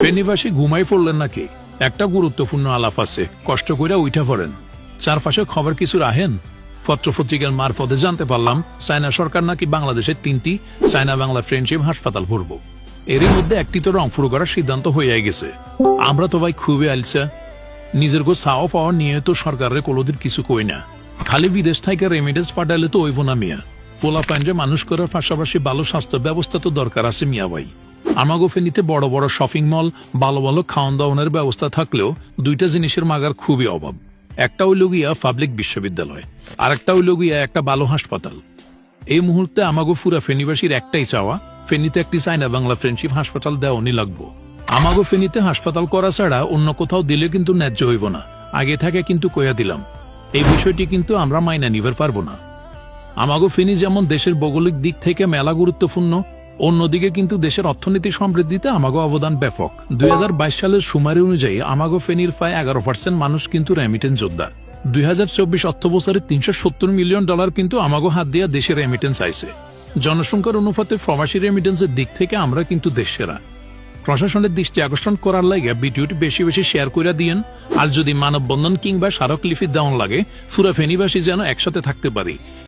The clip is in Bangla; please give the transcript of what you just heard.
ফেনীবাসী ঘুমাই পড়লেন নাকি? একটা গুরুত্বপূর্ণ আলাপ আছে, কষ্ট কইরা উইঠা পড়েন। চারপাশে খবর কিছু রাহেন পত্রপত্রিকার মারফতে জানতে পারলাম চায়না সরকার নাকি বাংলাদেশের তিনটি চায়না বাংলা ফ্রেন্ডশিপ হাসপাতাল ভরব। এরই মধ্যে একটি তো রংপুর করার সিদ্ধান্ত হয়ে গেছে। আমরা তো ভাই খুবই আলসা। নিজের গো সাও পাওয়া নিয়ে তো সরকারের কোলোদের কিছু কই না। খালি বিদেশ থেকে রেমিডেন্স পাঠালে তো ওইব না মিয়া। ফোলা প্যান্ডে মানুষ করার পাশাপাশি ভালো স্বাস্থ্য ব্যবস্থা তো দরকার আছে মিয়া ভাই। আমাগো ফেনীতে বড় বড় শপিং মল, ভালো ভালো খাওয়ান দাওয়ানের ব্যবস্থা থাকলেও দুইটা জিনিসের মাগার খুবই অভাব। একটা হইল গিয়া পাবলিক বিশ্ববিদ্যালয় আর একটা হইল গিয়া একটা ভালো হাসপাতাল। এই মুহূর্তে আমাগো ফুরা ফেনীবাসীর একটাই চাওয়া, ফেনীতে একটি চায়না বাংলা ফ্রেন্ডশিপ হাসপাতাল দেওয়ানি লাগবো। আমাগো ফেনীতে হাসপাতাল করা ছাড়া অন্য কোথাও দিলে কিন্তু ন্যায্য হইব না। আগে থেকে কিন্তু কইয়া দিলাম, এই বিষয়টি কিন্তু আমরা মাইনা নিবার পারব না। আমাগো ফেনী যেমন দেশের ভৌগোলিক দিক থেকে মেলা গুরুত্বপূর্ণ অন্যদিকে কিন্তু দেশের অর্থনীতি সমৃদ্ধিতে আমাগো অবদান ব্যাপক। দুই সালের সুমারি অনুযায়ী আমাগো ফেনীর প্রায় এগারো পার্সেন্ট মানুষ কিন্তু রেমিটেন্স যোদ্ধা দুই হাজার চব্বিশ অর্থ বছরে তিনশো সত্তর মিলিয়ন ডলার কিন্তু আমাগো হাত দিয়া দেশের রেমিটেন্স আইছে। জনসংখ্যার অনুপাতে প্রবাসী রেমিটেন্সের দিক থেকে আমরা কিন্তু দেশ সেরা প্রশাসনের দৃষ্টি আকর্ষণ করার লাগে ভিডিওটি বেশি বেশি শেয়ার করে দিয়েন, আর যদি মানববন্ধন কিংবা স্মারকলিপি দেওয়ান লাগে সুরা ফেনীবাসী যেন একসাথে থাকতে পারি।